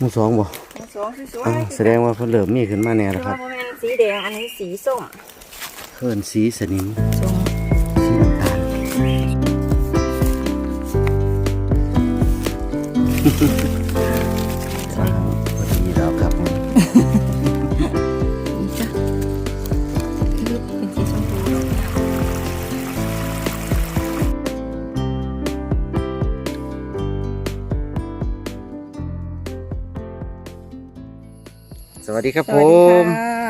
หมูสองบ่ทั้งสองสวยอ้าวแสดงว่าเพิ่นเริ่มมีขึ้นมาแน่ๆแล้วคว่ารับโมเมนสีแดงอันนี้สีส้มเพิ่นสีสนิมส้มสีน้ำตาลอ้ วัสดีครับสผวัสดีม ค่ะ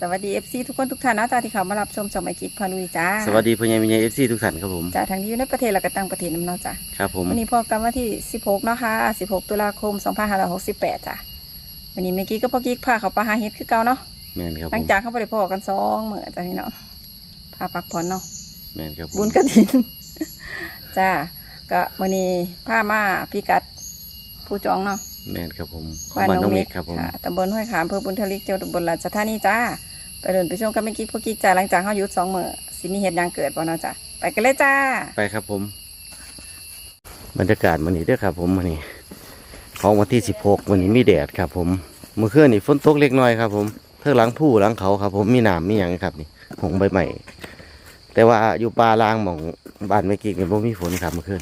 สวัสดีเอฟซีทุกคนทุกท่านนะจ้าที่เขามารับชมสมัยกิจพาลุยจ้าสวัสดีพ่อใหญ่แม่ใหญ่เอฟซีทุกท่านครับผม จ้าทางนี้อยู่ในประเทศและก็ต่างประเทศน้ำเนาะจ้าครับผม วันนี้พบกันวันที่ 16เนาะค่ะ16 ตุลาคม 2568จ้ะวันนี้เมื่อกี้ก็พ่อกิ๊กพาเขาไปหาเฮ็ดคือเก่าเนาะแม่นครับหผลังม จากเขาไปได้พอกันสองมื้อจ้ะพี่น้องพาพักผ่อนเนาะ แม่นครับผม บุญกระถิน จ้า ก็วันนี้พามาพิกัด ผู้จองเนาะ แม่นครับผมของบ้านน้องเมฆครับผมค่ะตำบลห้วยขามอำเภอบุญทลิกจังหวัดอุบลราชธานีจ้า ไปเดินไปชมกันเมื่อกี้พ่อกิ๊กจ้าหลังจากเขาหยุดสองมื้อสิมีเฮ็ดหยังเกิดบ่เนาะจ้ะไปกันเลยจ้า ไปครับผม บรรยากาศวันนี้เด้อครับ ผมวันนี้ ของวันที่สิบหกวันนี้มีแดดครับ ผมเมื่อคืนนี่ฝนตกเล็กน้อยครับ ผมเท่าหลังผู้หลังเขาครับ ผมมีหนามมีอย่างครับนี่หงใบใหม่แต่ว่าอยู่ป่าลางหมองบ้านไม่กี่กันบ่มีฝนครับเมื่อคืน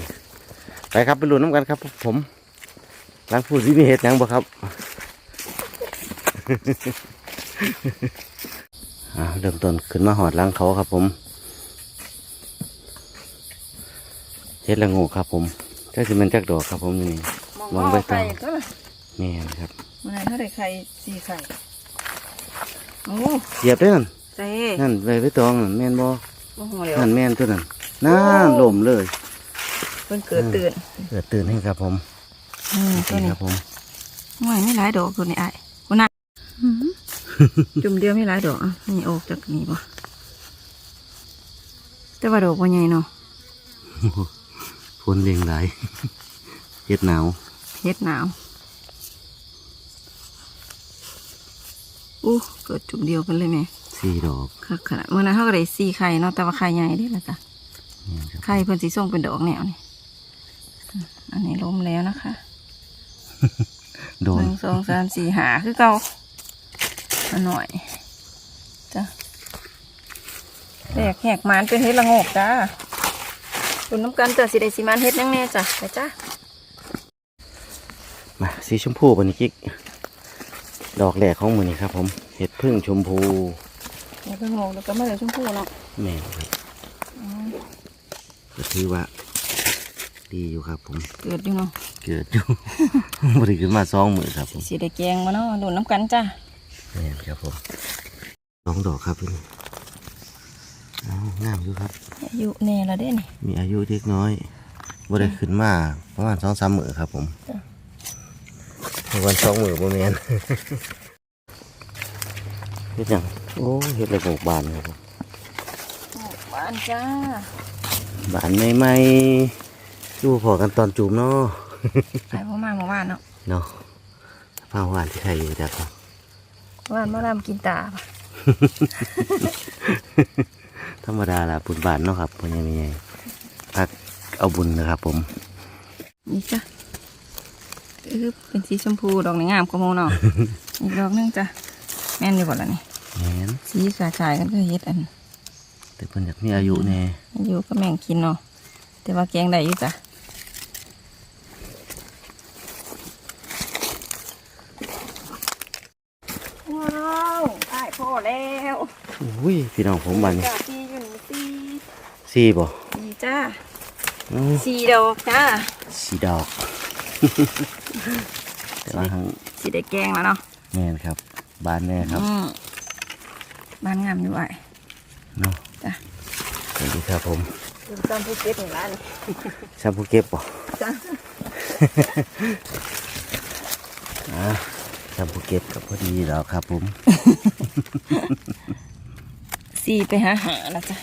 ไปครับไปลุ้นน้ำกันครับ ผม หลังผู้สิมีเห็ดหยังบ่ครับอ่าเริ่มต้นขึ้นมาหอดหลังเขาครับผมเฮ็ดละโงูครับผมก็สิเป็นจักดอกครับผมนี่วางไว้ต่อก็ล่ะแม่นครับมันเท่าไหร่ไข่สี่ไข่โอ้เหยียบได้นั่นเต้นั่นไว้ไว้ตองนั่นแม่นบ่โอ้โหเดี๋ยวนั่นแม่นตัวนั้นน่าล่มเลยเพิ่นเกิดตื่นเกิดตื่นให้ครับผมอืม ตัวนี่นี้ครับผมไม่ไม่หลายดอกตัวนี้ไอ้คนน่ะจุ่มเดียวไม่หลายดอกอะนี่ออกจากนี่ป่ะแต่ว่าดอกว่าใหญ่เนาะฝนเลียงหลายเฮ็ดหนาวเฮ็ดหนาวอู้เกิดจุ่มเดียวกันเลยแม่สี่ดอกค่ะขนาดเมื่อนั้นเขาก็ได้สี่ไข่เนาะแต่ว่าไข่ใหญ่เด้ละจ้ะแม่นครับไข่เพิ่นสีส่งเป็นดอกแนวนี่อืมอันนี้ล้มแล้วนะคะ โดหนนึ่งสองสามสี่หาคือเก่าอันหน่อยจ้ะแหกแหกหมานเป็นเฮ็ดละโงกจ้าคุณน้ำกันเตอสิได้สิมานเฮ็ดยังแน่จ้ะไปจ้ามาสีชมพูบันนี้กิ๊กดอกแรกของมือนี้ครับ ผมเห็ดพึ่งชมพูเดี๋ยวเพิ่งงงแล้วก็มาเลยชมพูเนาะแม่นครับก็ถือว่า ดีอยู่ครับ ผม เกิดอยู่เนาะเกิดอยู่บริขึ้นมาสองมือครับผมสิได้แกงมาเนาะดูน้ำกันจ้าแม่นครับผมสองดอกครับนี่เอางามอยู่ครับ อายุแน่และเด้นี่มีอายุเล็กน้อยบ่ได้ขึ้นมาประมาณสองสามมือครับ ผมจ้ะวันสองมือบ่แม่นเฮ็ดหยังโอ้เฮ็ดระบบานครับผมหวานจ้าบานใหม่ๆ ดูพอกันตอนจูบเนาะขายพ่อมาเมื่อวานเนาะเนาะผ้าหวานที่ไทยอยู่จ้ะครับเมื่อวานมาดามกินตาปะธรรมดาล่ะบุญบานเนาะครับพ่อใหญ่แม่ใหญ่พักเอาบุญนะครับผม นี่จ้ะเออเป็นสีชมพูดอกนี้งามกว่าโมเนาะอีกดอกหนึงจ้ะแม่นอยู่บ่ล่ะนี่แม่นสีกระจายกันก็เฮ็ดอัน แต่เพิ่นอยากมีอายุแน่อยู่ก็แม่งกินเนาะแต่ว่าแกงได้อยู่จ้ะว้าวได้พอ แล้วอุ้ยพี่น้องผมบานนี้จ้าสีอยู่นี่สีสี่บ่สีจ้าอืมสีดอกจ้าสีดอกแต่ว่าทางสีได้แกงแล้วเนาะแม่นครับ บานแน่ครับอืมบ้านงามอยู่ไอ้เนาะจ้ะสวัสดีครับผมคุณจอมภูเก็ตนี่ร้านชาบูเก็บบ่จ้า อ่าชาบูเก็บก็พอดีแล้วครับผม สีไปหาหาแล้วจ้ะ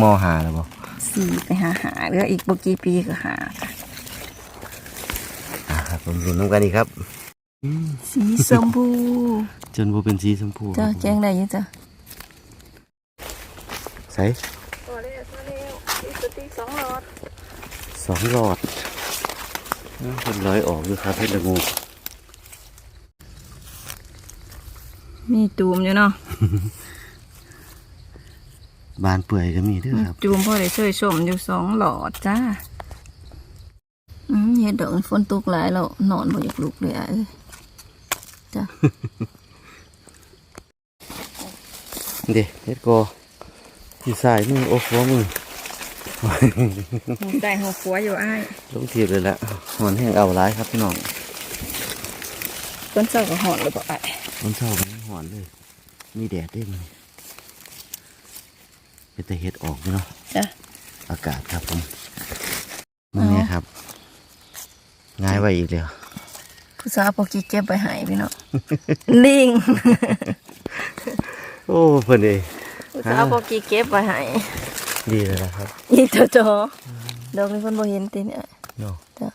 มอหาแล้วบ่สีไปหาหาเหลืออีกบกี่ปีก็หาจ้ะอ่าครับผมรุนน้ำกันอีกครับ สีชมพูจนบ่เป็นสีชมพูจ้าครับผมแกงได้อยังจ้ะใส่พอแล้วพอแล้วอีกสติกสองหลอดสองหลอดเป็นร้อยออกอยู่ครับเพชรละงู มีตูมอยู่เนาะบานเปื่อยก็มีด้วยครับ จูมพ่อได้ช่วยชมอยู่สองหลอดจ้าอืมเฮ็ดดอกฝนตกหลายแล้วนอนบ่อยากลุกเลยอะเอ้ยจ้ะเด็เฮ็ดโกที่สายมือโอ้โหมือหูใจหัวขัวอยู่อ้ายลงทีบเลยละหอนแห้งเอาร้ายครับพี่น้องต้นเจ้าก็หอนเลยบ่อ้ายมันเช้ามัน หอนเลย มีแดดด้วยมั้ยเป็นแต่เฮ็ดออกอยู่เนาะจ้ะอากาศครับผมมันเนี่ยครับ ง่ายไว้อีกแล้วผู้สาวพอกี้เก็บไปใหายพี่เนาะลิง โอ้เพิ่นเอยผู้สาวพอกี้เก็บไปใหายดีเลยนะครับอีเจ้าจอดอกนี้เพิ่นบ่เห็นติเนี่ยเนาะจ้ะ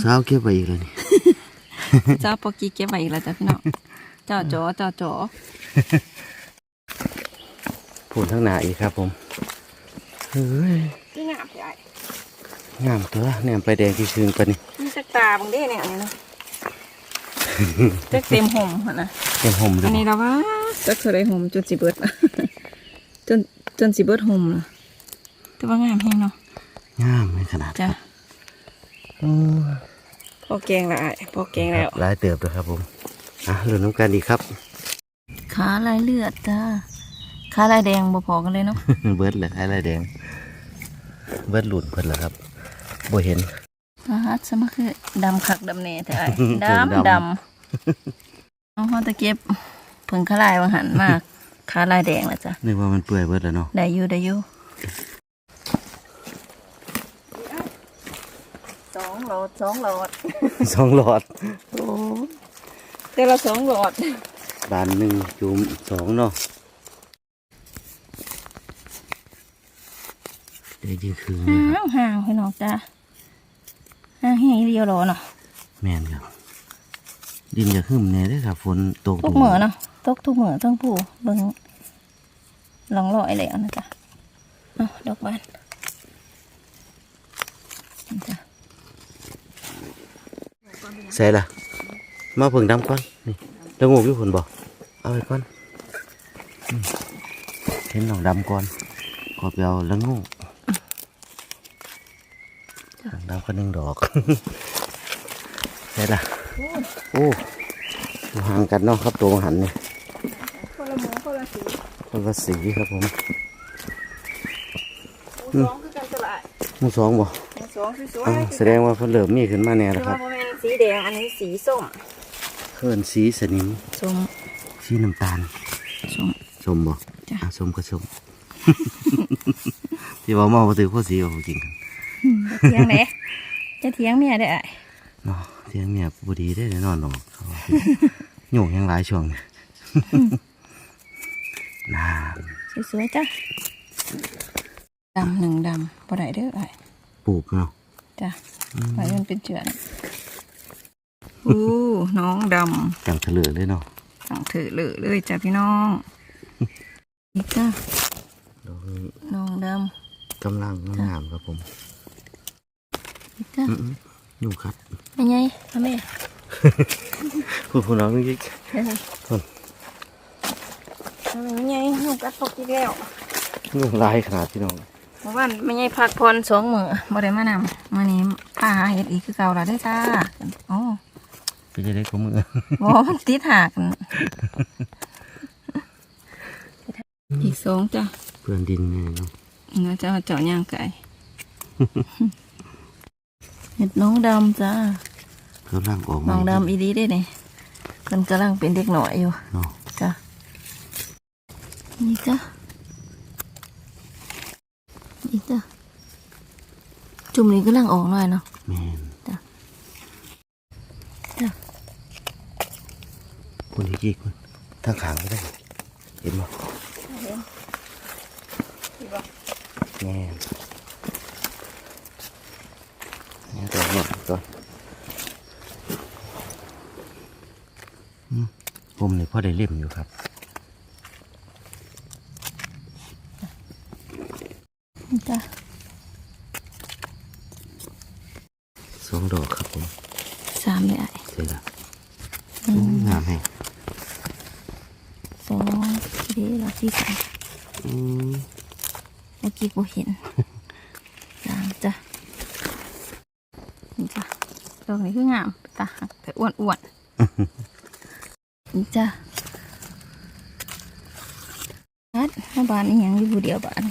เช้าเก็บไว้อีกแล้วนี่ เจ้าพอกี้เก็บไว้อีกแล้วจ้ะพี่น้องเจ้าจอเจ้าจอผลทั้งหนาอีกครับผมเฮ้ยที่งามใหญ่งามตัวแหนมไปแดงที่คืนปะนี่มีสักตาบางเด้เนี่ยอันนี้เนาะจักเต็มห่มหั่นน่ะเต็มห่มเลอัยนนี้เราว่าจักเท่าไรห่มจนสิเบิดจนจนสิเบิดห่มน่ะแต่ว่างามแฮงเนาะงามในขนาดจ้ะโอ้พอแกงละอ้ายพอแกงแล้วหลายเติบเลยครับผมอะเรื่องน้ำกันอีกครับ ขาลายเลือดจ้าขาลายแดงบ่พอกันเลยเนาะเบิร์ดเลยอะไรแดง เบิร์ดหลุดเพิ่นเหรอครับบ่เห็นอาฮัดสมาคือดำคักดำแหน่แต่ไอ้เพิ่งดำดำดำเอาเฮาตะเก็บเพิ่งขาลายว่าหันมากขาลายแดงละจ้ะนึกว่ามันเปื่อยเบิร์ดแล้วเนาะได้อยู่ได้อยู่ องหลอดสองหลอดสองหลอดแต่ละสองหลอดบานหนึ่งจุ่มสองเนาะเดี๋ยวยืนคืนเลยครับห่างห่างพี่น้องจ้าห่างแห้งเดียวรอเนาะแม่นครับ ดินจะขึ้นแน่เด้อครับฝนตกทุกเหมือเนาะตกทุกเหมือทั้งผู้เบิ่งลองลอยแล้วนะจ๊ะเอาดอกบานนี่จ้ะ ใส่ละมาเพิ่งดำก่อนนี่แล้วงูอยู่ผลบ่เอาไปก่อนอืมเห็นหนองดำก่อนขอไปเอาแล้วงูหนองดำก็หนึ่งดอกใส่ละโอ้อยู่ห่างกันเนาะครับตัวหันนี่คนละหมูคนละสีคนละสีครับผมหมูสองคือกันตลาดหมูสองบ่หมูสองสวยอ้าวแสดงว่าเพิ่นเริ่มมีขึ้นมาแน่ๆแล้แต่วคว่ารับโมเมน สีแดง อันนี้สีส้มเพิ่นสีสนิมส้มสีน้ำตาลส้มสมบ่จ้ะอะสมก็สมที่ว่าเมาบ่ถือข้อสีเอาจริงกันเทียงไหนจะเทียงเมียได้ไอ้เนาะเที่ยงเนี่ยบ่ดีได้อแน่นอนเนาะเขาว่าโยงยังหลายช่วงเนี่ยน่าสวยๆจ้ะดำหนึ่งดำบ่ได้เด้อไอ้ปลูกเนาะจ้ะไว้มันเป็นเจือน อู้น้องดจังเถลือเลยเนาะำสั่งถือเลยเลยจ้ะพี่น้องนี่จ้ะดอกนี้น้องดกำลังงามครับผมำนี่จ้ะอื้อๆยุ่งคัดเป็นไงพ่อแม่พูดพูดน้องนี่เดี๋ยวนะคนทำไมไม่ไงหนูกัดพกอีกแล้วยุ่งหลายขนาดพี่น้องเมื่อวานไม่ไงพักผ่อนสองมื้อบ่ได้มานำมื้อนี้ป้าหาเฮ็ดอีกคือเก่าแล้วได้อจ้าอ๋อ ไปจะได้ก็มือบ่มันติดหากนั่นอีกสองจ้ะเพื่อนดินเนี่ยเนาะเนื้อจะเจาะย่างไก่เห็ดน้องดำจ้ากำลังออกมาน้องดำอีดีได้เนี่ยมันกำลังเป็นเด็กหน่อยอยู่เนาะจ้ะนี่จ้ะนี่จ้ะจุ่มนี้กำลังออกหน่อยเนาะแม่น จ้ะจ้ะ คนที่กี่คนทางขางก็ได้เห็นบ่แม่นนี่ตัวหมดก่อนอืมผมนี่พ่อได้เล่มอยู่ครับนี่จ้ะสองดอกครับผมสามเลยไอ้เสร็จแล้วโอ้ยงามแฮง สองดีละที่สามอืมเมื่อกี้กูเห็นสามจ้ะนี่จ้ะดอกนี้คืองามตาหักแต่อ้วนอ้วนๆนี่จ้ะนัดถ้าบานอีหยังอยู่ผู้เดียวบาน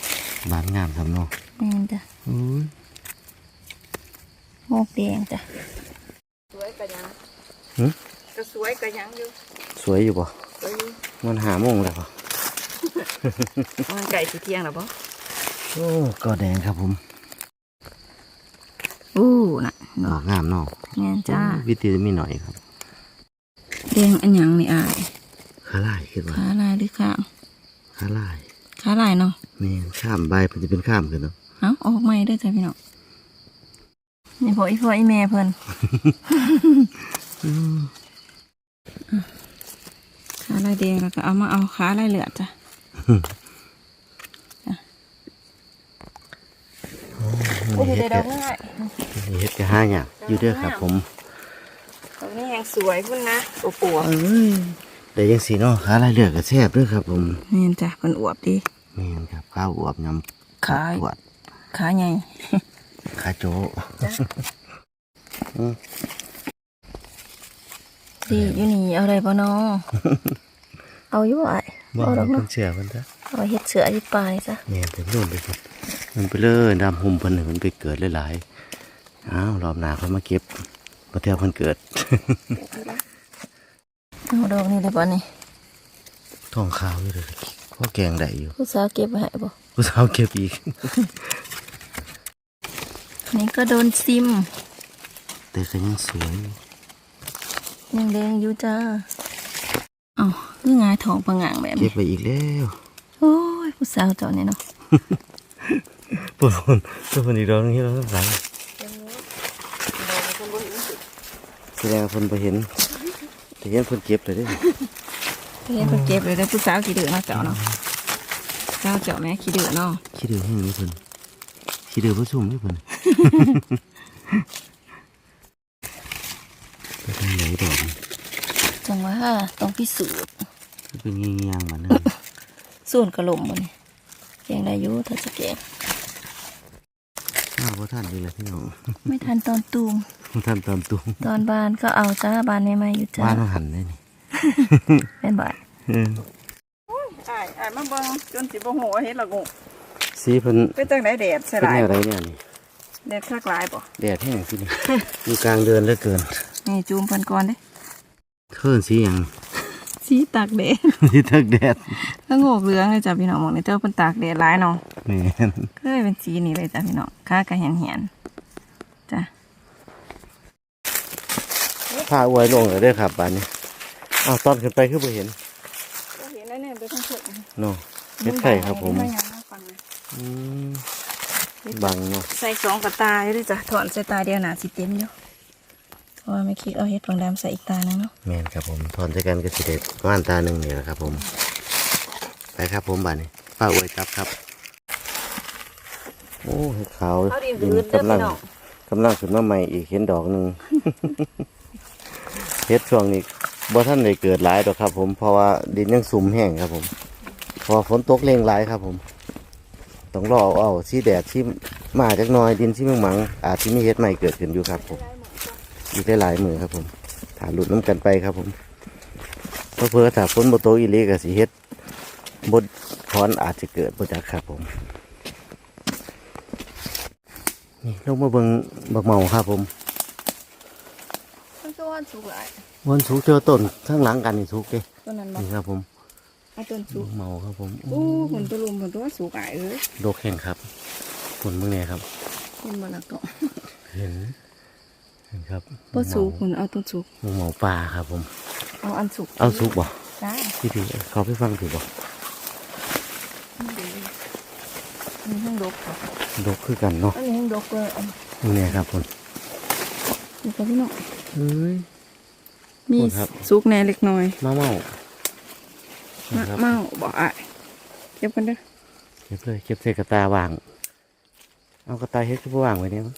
บานงามครับเนาะแม่นจ้ะอุ้ยโมกแดงจ้ะสวยกะยังหึก็สวยกะยังอยู่สวยอยู่บ่สวยอยู่ มันหาโมงแล้วบ่มันไก่สีเที่ยงแล้วปะโอ้ก็แดงครับผมอู้น่ะดอกงามเนาะแม่นจ้าวิธีมีหน่อยครับแดงอันหยังนี่อายขาลายคือว่าขาลายหรือข้ามขาลายขาลายเนาะแม่นข้ามใบมันจะเป็นข้ามกันเนาะเอาออกใหม่เด้วยจ้ะพี่น้องนี่พออีพ่ออีแม่เพิ่น ขาลายแดงแล้วก็เอามาเอาขาลายเหลือดจ้ะโอ้ยนี่เดี๋เฮ็ยวดเดี๋ยวกะง่ายนี่เฮ็ดกะห้าอย่างอยู่เด้อครับ ผมตรงนี้ยังสวยพุ่นนะโอ้ปวบเอ้ยแต่ยังสีเนาะขาลายเลือกก็แซ่บเด้อครับ ผมนี่จ้ะเพิ่นอวบดีแม่นครับข้าวอวบยำขายปวดขาใหญ่ขาโจ ดีอยู่นี่เอาอะไรบ่เนาะเอาอยู่ไอ้บ่เอาดเราอกเพิ่เนาะนเชื่อเพิ่นซะเอาเฮ็ดเสืออยู่ปลายจ้ะแม่นแต่โน่นไปครับมันไปเลยดำหุ่มเพิ่นให้มันไปเกิดหลายๆอ้าวรอบหน้าค่อยมาเก็บบ่แถวเพิ่นเกิดเอาดอกนี้ได้บ่นี่ท้องขาวอยู่เลยพ่อแกงได้อยู่ผู้สาวเก็บไว้ให้บ่ผู้สาวเก็บอีกนี่ก็โดนซิม แต่ก็ยังสวยอ ยู่ยังแดงอยู่จ้าเอ้าคืองายทองประหง่างแบบเก็นี้บไปอีกแล้วโอ้ยผู้สาวเจ้านี่เนาะปุ่นปุ่นปุ่นอีกดอกนึงที่เราต้องหลังแสดงว่าเพิ่นไปเห็นแต่เห็นเพิ่นเก็บเลยเด้อเฮ็ดเพิ่นเก็บเลยได้อผู้สาวขี้ดื้อเนาะเจ้าเนาะเจ้าเจ้าแม่ขี้ดื้อเนาะขี้ดื้อให้นี่เพิ่นขี้ดื้อผู้ชุ่มนี่เพิ่นไปทางไหนดอกมัน จังว่าต้องพิสูจน์มันเป็นเงี้ยงๆมาเนอะส่วนกระหล่มบ่นี่แกงได้อยู่ถ้าจะแกงอ้าวพ่ท่านดีเลยพี่น้องไม่ทันตอนตูมบ่ท่านตอนตุ้มตอนบานก็เอาจ้าบานใหม่ๆอยู่จ้าบ้านต้องหันได้นี่เป็นบ่ายเอออ้ายอ้ายมาเบิ่งจนสิบ่ฮู้ว่าเฮ็ดละงกสีเพิ่นเป็นจังได๋แดดใส่เป็นหลายแนวไรเนี่ยนี่แดดคักหลายบ่แดดแห้งที่นี่อยู่กลางเดินเหลือเกินนี่จูมเพิ่นก่อนเด้ เทินสีหยังสีตากแดดที่ทักแดดละโงกเหลืองเลยจ้ะพี่น้องหมองนี่เจ้าเพิ่นตากแดดหลายเนาะแม่นก็เลยเป็นสีนี้เลยจ้ะพี่น้องค่าก็เห็นๆจ้ะพาอวยลงเลยเด้อครับบ้านนี้อ้าวตอนขึ้นไปคือบ่เห็นก็เห็นแล้วเนี่ยไปทั้งสุดเนาะเฮ็ดไข่ครับผมไยังน่าฟังนะอืมบังเนาะใส่สองกับตาอยู่ด้วยจ้ะถอนใส่ตาเดียวหนาสิเต็มอยู่ เพราะว่าไม่คิดเอาเฮ็ดฝังดำใส่อีกตาหนึงเนาะแม่นครับผมทอนใจกันก็สิเด็ดประมาณตาหนึ่งนี่แหละครับ ผม ไปครับผมบ้านนี้ป้าอวยจับครับ โอ้เห็ดขาวดินกำลังกำลังขึ้นมาใหม่อีกเห็นดอกหนึ่งเฮ็ดช่วงนี้บ่ท่านได้เกิดหลายดอกครับ ผมเพราะว่าดินยังสุ่มแห้งครับผมเพอฝนตกเร่งหลายครับ ผมต้องรอเอาเอาที่แดดที่มาจักหน่อยดินที่มึงหมังอาจที่มีเฮ็ดใหม่เกิดขึ้นอยู่ครับ ผม อีกได้หลายมือครับผมถ่าหลุดน้ำกันไปครับผมเพอเพอๆถ้าฝนบ่ตกอีหลีก็สิเฮ็ดบดคอนอาจจะเกิดบ่จักครับผมนี่ลงมาเบิ่งบักเมาครับผมมันก็ว่าสุกหลายวันสุกเจอต้นข้างหลังกันนี่สุกเด้ต้นนั้นบ่นี่ครับผมเอาต้นสุกเมาครับผมโอ้ผลตัวลุมผลตัวสุกหลายเอ้ยโดกแข่งครับผลเมื่อไงครับเห็นบ่ล่ะก็เห็นเห็น ครับบ่สุกผลเอาต้นสุกหมูเมาปลาครับผม เอาอันสุกเอาสุกบ่จ้าพี่ดีเขาไปฟังถือบ่นี่ทั้งดกค่ะโดกคือกันเนาะอันนี้ทั้งดกเลยอันเมื่อไงครับผมนี่ก็พี่น้องเอ้ยมีโทษครับสุกแหน่เล็กน้อยมาเมามะครับเมาบ่อะเก็บกันเด้อเก็บเลยเก็บใส่กระตาวาง เอากระตาเฮ็ดคือบ่วางไว้เนี่ยมั้ง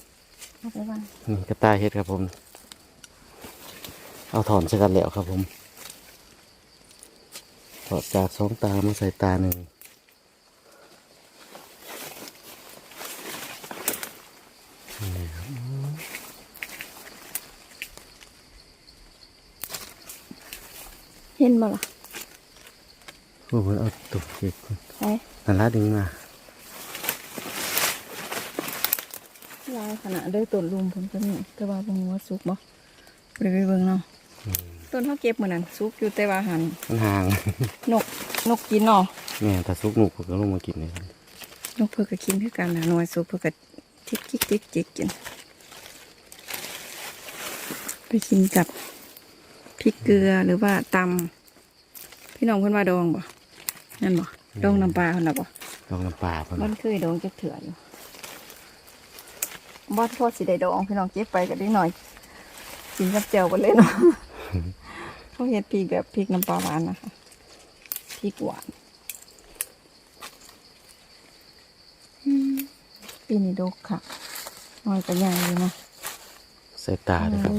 เอาไปบ้างนี่กระต่ายเฮ็ดครับผม เอาถอนสกันแล้วครับผมถอดจากสองตามาใส่ตาหนึ่งเห็นบ่ล่ะโอ้โหเอาตุกเก็บใช่นั่นละดึงมา ลายขนาดด้วยต้นลุมผมก็นี่แต่ว่าเบิ่งว่าสุกบ่ไปไปเบิ่งเนาะต้นเขาเก็บมื้อนั้นสุกอยู่แต่ว่าหันมันห่างนกนกกินเนาะแม่ถ้าซุกหนุกผมก็ลงมากินเลยครับนกเพื่อก็กินคือกันนะหน่วยสุกเพื่อก็ทิกจิกจิกจิกกิน ไปกินกับพริกเกลือหรือว่าตำพี่น้องเพิ่นว่าดองบ่นั่นบ่ดองน้ำปลาเพิ่นน่ะบ่ลองน้ำปลาเพิ่นมันเคยดองจักเถื่ออยู่ บ่โทษสิได้ดองพี่น้องเก็บไปก็ได้หน่อยกินกับแจ่วบ่เลยเนาะเขาเฮ็ดพริกแบบพริกน้ำปลาหวานนะคะพริกหวานอืมปีนี้ดกค่ะน้อยก็ใหญ่อยู่เนาะใส่ตาเลยครับ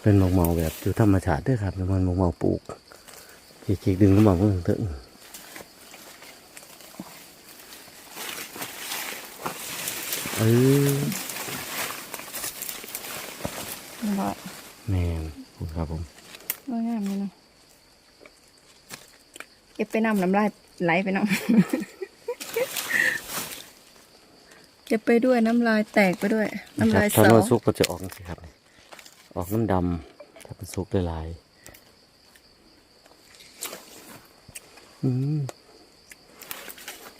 เป็นหมกเมาแบบอยู่ธรรมชาติด้วยครับเป็นมันหมกเมาปลูกขีกๆดึงขึ้นมาเพิ่งถึง เออนี่บ่แม่นขอบคุณครับผมน้อยงามเลยเนาะเก็บไปน้ำน้ำลายไหลไปน้ำเก็บไปด้วยน้ำลายแตกไปด้วย น้ำลายถ้าสอมันสุกมันจะออกสิครับ ออกน้ำดำถ้ามันสุกหลายๆอืม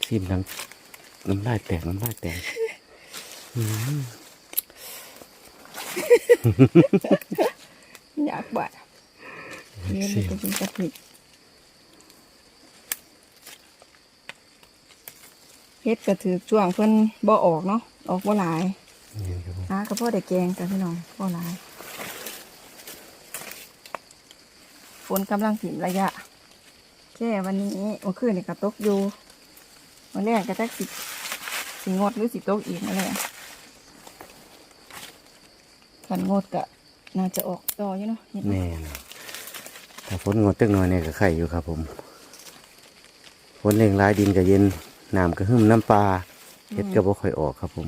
ชิมน้ำน้ำลายแตกน้ำลายแตก อืมอยากบาดเลี้ยงมันจะกินกะทิเฮ็ดก็ถือช่วงเพิ่นบ่ออกเนาะออกบ่หลายนี่ครับผมหาก็พ่อได้แกงกันพี่น้องบ่หลายฝนกำลังถิ่มระยะ แค่วันนี้เมื่อคืนนี่ก็ตกอยู่วันแรกก็จักสิสิงดหรือสิตกอีกมาเลย ขันงดก็น่าจะออกต่ออยู่เนาะเห็นไหมแม่นถ้าฝนงดจักหน่อยเนี่ยก็ไข่อยู่ครับ ผมฝนเร่งร้ายดินก็เย็นน้ำก็หึ่มน้ำปลาเห็ดก็บ่ค่อยออกครับ ผม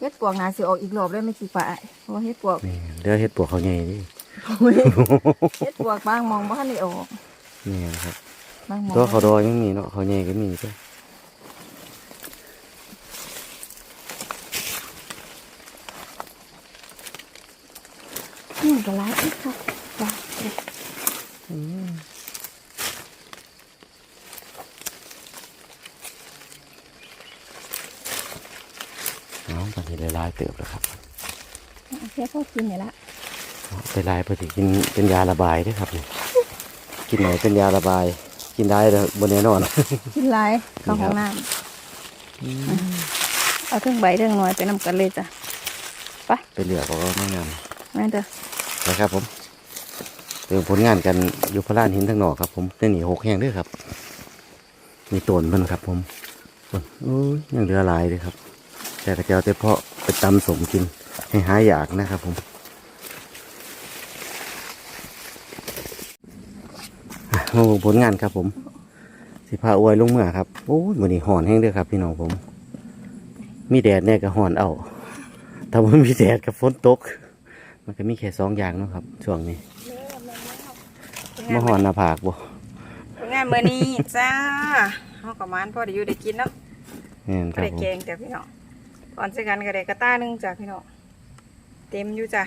เฮ็ดปวกนาสิออกอีกรอบเลยไม่กี่ฝ่ายเพราะว่าเฮ็ดปวกนี่เดี๋ยวเห็ดปวกเขาใหญ่ดิเฮ็ดปวกบางมองบ่ทันได้ออกนี่นะครับ บางมองตัวเขาดอยยังมีเนาะเขาใหญ่ก็มีจ้ะ นี่ก็หลายอีกค่ะจ้ะเด็ดน้องตอนนี้ลายๆเติบแล้วครับเอาแค่พอกินนี่ละไปลายพอดีกินเป็นยาระบายด้วยครับนี่กินหน่อยเป็นยาระบาย กินได้เลยบนแน่นอน กินหลายเข้าห้องน้ำเอาเครื่องใบเครื่องหน่อยไปนำกันเลยจ้ะไปเหลือกก็ไม่งามแม่นเด้อ นะครับผมเรื่องผลงานกันอยู่พระลานหินทั้งนอกครับผมได้หนีหกแห้งด้วยครับมีต้นมันครับ ผมโอ้ยยังเหลือหลายเลยครับ แต่กระเจ้าแต่เพาะไปตำสมกินให้หายอยากนะครับผมอะมาผลงานครับผม สิพาอวยลงเมื่อครับโอ้ยวันนี้ห่อนแห้งด้วยครับ พี่น้องผม มีแดดเนี่ยก็ห่อนเอาถ้าว่ามีแดดกับฝนตก มันก็มีแค่สองอย่างเนาะครับ ช่วงนี้มาห่อนหน้าผากบ่ผลงานมื้อนี้จ้าเฮากับมันพอได้อยู่ได้กินเนาะแม่นคก็รับได้ผมแกงแต่พี่น้องก่อนใส่กันก็ได้กระต้าหนึงจ้ะพี่น้องเต็มอยู่จ้ะ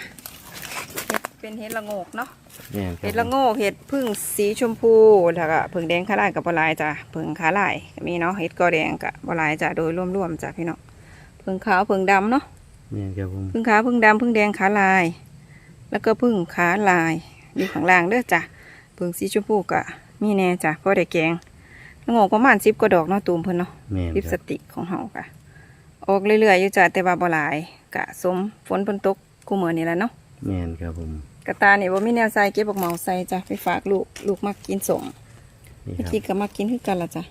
เฮ็ดเป็นเฮ็ดละโงกเนาะ แม่นครัเห็บดละโงกเห็ดพึ่งสีชมพูแล้วก็ผึ่งแดงขาลายกับบลายจ้ะผึ่งขาลายก็มีเนาะเห็ดกอแดงกับบลายจ้ะโดยรวมๆจ้ะพี่น้องผึ่งขาวผึ่งดำเนาะแม่นครับผมผึ่งขาวผึ่งดำผึ่งแดงขาลาย แล้วก็ผึ่งขาลายอยู่ข้างล่างเด้อจ้ะผึ่งสีชมพูกะมีแน่จ้ะพอได้แกงละโงกประมาณสิบกว่าดอกเนาะตูมเพิ่นเนาะแม่นลิปคสรับติกของเฮากะออกเรื่อยๆอยู่จ้ะแต่ว่าบ่หลายกะสมฝนเพิ่นตกกูมื้อนี้แหละเนาะแม่นครับผมกระตาเนี่ยว่ามีแนวใส่เก็บออกเหมาใส่จ้ะไปฝากลูกลูกมักกินสมนี่เมื่อครับกี้ก็มักกินคือกันละจ้ะ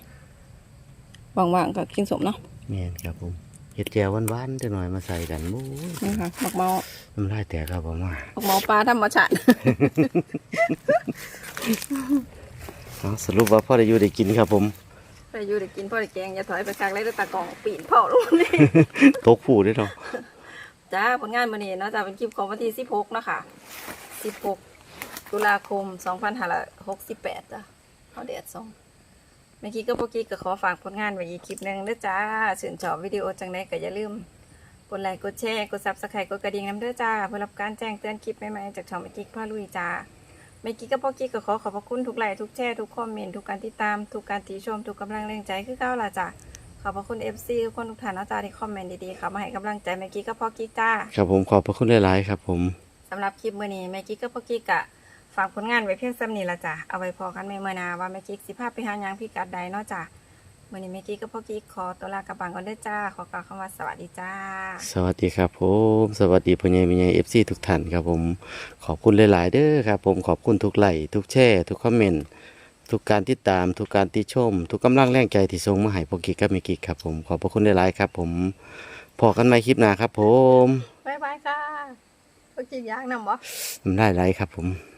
ว่างๆก็กินสมเนาะแม่นครับผม เห็ดแจวหวานๆจังหน่อยมาใส่กันโอ้ยนี่ค่ะบักเมาน้ำลายแตกครับผมว่าบักเมาปลาธรรมชาติเอาสรุปว่าพ่อได้อยู่ได้กินครับผมไปอยู่ได้กินพ่อได้แกงอย่าถอยไปกลางไรแต่ตะกองปีนเผาลูกนี่ตกผู้ด้วยเนาะจ้าผลงานมื้อนี้เนาะจ้าเป็นคลิปของวันที่16เนาะค่ะ16ตุลาคม2568จ้ะเอาแดดส่อง เมื่อกี้ก็พวกกี้ก็ขอฝากผลงานไว้อีกคลิปหนึงเด้อจ้าชื่นชอบวิดีโอจังไดก็อย่าลืมกดไลค์กดแชร์กด Subscribe กดกระดิ่งนำเด้อจ้าเพื่อรับการแจ้งเตือนคลิปใหม่ๆจากช่องเมื่อกี้พ่อลุยจ้าเมื่อกี้ก็พอกี้ก็ขอขอบพระคุณทุกไลค์ทุกแชร์ทุกคอมเมนต์ทุกการติดตามทุกการติชมทุกกำลังแรงใจคือเก้าล่ะจ้ะขอบพระคุณ FC ทุกคนทุกท่านนะจ้าที่คอมเมนต์ดีๆค่ะมาให้กำลังใจเมื่อกี้ก็พอกี้จ้าครับผมขอบพระคุณหลายๆครับผมสำหรับคลิปมื้อนี้เมื่อกี้ก็พอกี้กะ ฝากผลงานไว้เพียงซ้ำนี้ละจ้ะ เอาไว้พอกันใหม่เมื่อหนาว่าเมื่อกี้สิพาไปหาหยังพิกัดใดเนาะจ้ะมื้อนี้เมื่อกี้ก็พอกี้ขอตัวลากลับบ้านก่อนเด้อจ้า ขอกล่าวคำว่าสวัสดีจ้า สวัสดีครับผม สวัสดีพ่อใหญ่แม่ใหญ่เอฟซีทุกท่านครับผม ขอบคุณหลาย ๆ เด้อครับผมขอบคุณทุกไลค์ทุกแชร์ทุกคอมเมนต์ทุกการติดตามทุกการติชม ทุกกำลังแรงใจที่ส่งมาให้พวกกิกกับเมกิกครับผมขอบพระคุณหลาย ๆ ครับ ผมพอกันใหม่คลิปหน้าครับ ผมบ๊ายบายค่ะพอกี้ย่างนำบ่น้ำลายไหลครับผม